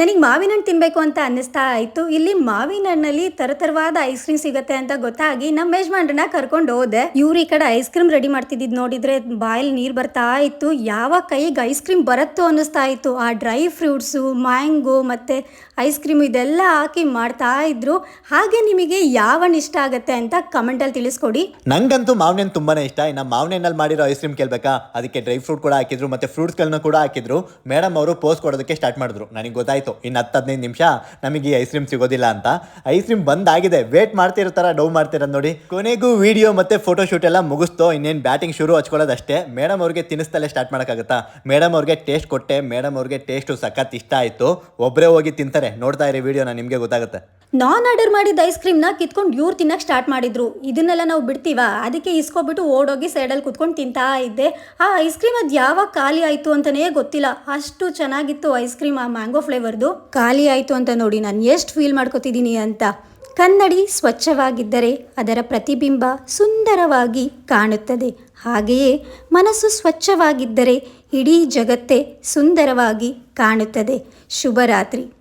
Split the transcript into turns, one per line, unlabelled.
ನನಗೆ ಮಾವಿನ ಹಣ್ಣು ತಿನ್ನಬೇಕು ಅಂತ ಅನ್ನಿಸ್ತಾ ಇತ್ತು ಇಲ್ಲಿ ಮಾವಿನ ಹಣ್ಣಲ್ಲಿ ತರತರವಾದ ಐಸ್ ಕ್ರೀಮ್ ಸಿಗುತ್ತೆ ಅಂತ ಗೊತ್ತಾಗಿ ನಮ್ಮ ಯಜಮಾನ್ರನ್ನ ಕರ್ಕೊಂಡು ಹೋದೆ. ಇವ್ರು ಈ ಕಡೆ ಐಸ್ ಕ್ರೀಮ್ ರೆಡಿ ಮಾಡ್ತಿದ್ದು ನೋಡಿದ್ರೆ ಬಾಯಲ್ಲಿ ನೀರು ಬರ್ತಾ ಇತ್ತು. ಯಾವ ಕೈಗೆ ಐಸ್ ಕ್ರೀಮ್ ಬರುತ್ತೋ ಅನ್ನಿಸ್ತಾ ಇತ್ತು. ಆ ಡ್ರೈ ಫ್ರೂಟ್ಸು ಮ್ಯಾಂಗೋ ಮತ್ತೆ ಐಸ್ ಕ್ರೀಮ್ ಇದೆಲ್ಲ ಹಾಕಿ ಮಾಡ್ತಾ ಇದ್ರು. ಹಾಗೆ ನಿಮಗೆ ಯಾವ ಹಣ್ಣು ಇಷ್ಟ ಆಗುತ್ತೆ ಅಂತ ಕಮೆಂಟಲ್ಲಿ ತಿಳಿಸ್ಕೊಡಿ.
ನಂಗಂತೂ ಮಾವಿನ ಹಣ್ಣು ತುಂಬಾನೇ ಇಷ್ಟ. ಇನ್ನು ಮಾವಿನ ಹಣ್ಣಲ್ಲಿ ಮಾಡಿರೋ ಐಸ್ ಕ್ರೀಮ್ ಕೇಳ್ಬೇಕಾ? ಅದಕ್ಕೆ ಡ್ರೈ ಫ್ರೂಟ್ ಕೂಡ ಹಾಕಿದ್ರು ಮತ್ತೆ ಫ್ರೂಟ್ಸ್ಗಳನ್ನ ಕೂಡ ಹಾಕಿದ್ರು. ಮೇಡಮ್ ಅವರು ಪೋಸ್ಟ್ ಕೊಡೋದಕ್ಕೆ ಸ್ಟಾರ್ಟ್ ಮಾಡಿದ್ರು. ನನಗೆ ಗೊತ್ತಾಯ್ತು. ಇನ್ನು ಹತ್ತು ಹದಿನೈದು ನಿಮಿಷ. ನಮಗೆ ಈ ಐಸ್ ಕ್ರೀಮ್ ಸಿಗೋದಿಲ್ಲ ಅಂತ. ಐಸ್ ಕ್ರೀಮ್ ಬಂದಾಗಿದೆ. ವೇಟ್ ಮಾಡ್ತಿರೋ ಥರ ಡೌ ಮಾಡ್ತಿರೋದು ನೋಡಿ. ಕೊನೆಗೂ ವಿಡಿಯೋ ಮತ್ತೆ ಫೋಟೋ ಶೂಟ್ ಎಲ್ಲ ಮುಗಿಸ್ತು. ಇನ್ನೇನು ಬ್ಯಾಟಿಂಗ್ ಶುರು ಹಚ್ಕೊಳ್ಳೋದಷ್ಟೇ ಮೇಡಮ್ ಅವ್ರಿಗೆ ತಿನ್ನಿಸ್ತಲೇ ಸ್ಟಾರ್ಟ್ ಮಾಡೋಕ್ಕಾಗತ್ತಾ? ಮೇಡಮ್ ಅವ್ರಿಗೆ ಟೇಸ್ಟ್ ಕೊಟ್ಟೆ. ಮೇಡಮ್ ಅವ್ರಿಗೆ ಟೇಸ್ಟು ಸಖತ್ ಇಷ್ಟ ಆಯಿತು. ಒಬ್ಬರೇ ಹೋಗಿ ತಿಂತಾರೆ. ನೋಡ್ತಾ ಇರಿ ವಿಡಿಯೋನ ನಿಮಗೆ ಗೊತ್ತಾಗುತ್ತೆ.
ನಾನ್ ಆರ್ಡರ್ ಮಾಡಿದ ಐಸ್ ಕ್ರೀಮ್ನ ಕಿತ್ಕೊಂಡು ಇವ್ರು ತಿನ್ನಕ್ಕೆ ಸ್ಟಾರ್ಟ್ ಮಾಡಿದ್ರು. ಇದನ್ನೆಲ್ಲ ನಾವು ಬಿಡ್ತೀವ? ಅದಕ್ಕೆ ಇಸ್ಕೊಬಿಟ್ಟು ಓಡೋಗಿ ಸೈಡಲ್ಲಿ ಕುತ್ಕೊಂಡು ತಿಂತಾ ಇದ್ದೆ. ಆ ಐಸ್ ಕ್ರೀಮ್ ಅದು ಯಾವಾಗ ಖಾಲಿ ಆಯಿತು ಅಂತಲೇ ಗೊತ್ತಿಲ್ಲ. ಅಷ್ಟು ಚೆನ್ನಾಗಿತ್ತು ಐಸ್ ಕ್ರೀಮ್ ಆ ಮ್ಯಾಂಗೋ ಫ್ಲೇವರ್ದು ಖಾಲಿ ಆಯಿತು ಅಂತ ನೋಡಿ ನಾನು ಎಷ್ಟು ಫೀಲ್ ಮಾಡ್ಕೋತಿದ್ದೀನಿ ಅಂತ. ಕನ್ನಡಿ ಸ್ವಚ್ಛವಾಗಿದ್ದರೆ ಅದರ ಪ್ರತಿಬಿಂಬ ಸುಂದರವಾಗಿ ಕಾಣುತ್ತದೆ. ಹಾಗೆಯೇ ಮನಸ್ಸು ಸ್ವಚ್ಛವಾಗಿದ್ದರೆ ಇಡೀ ಜಗತ್ತೇ ಸುಂದರವಾಗಿ ಕಾಣುತ್ತದೆ. ಶುಭರಾತ್ರಿ.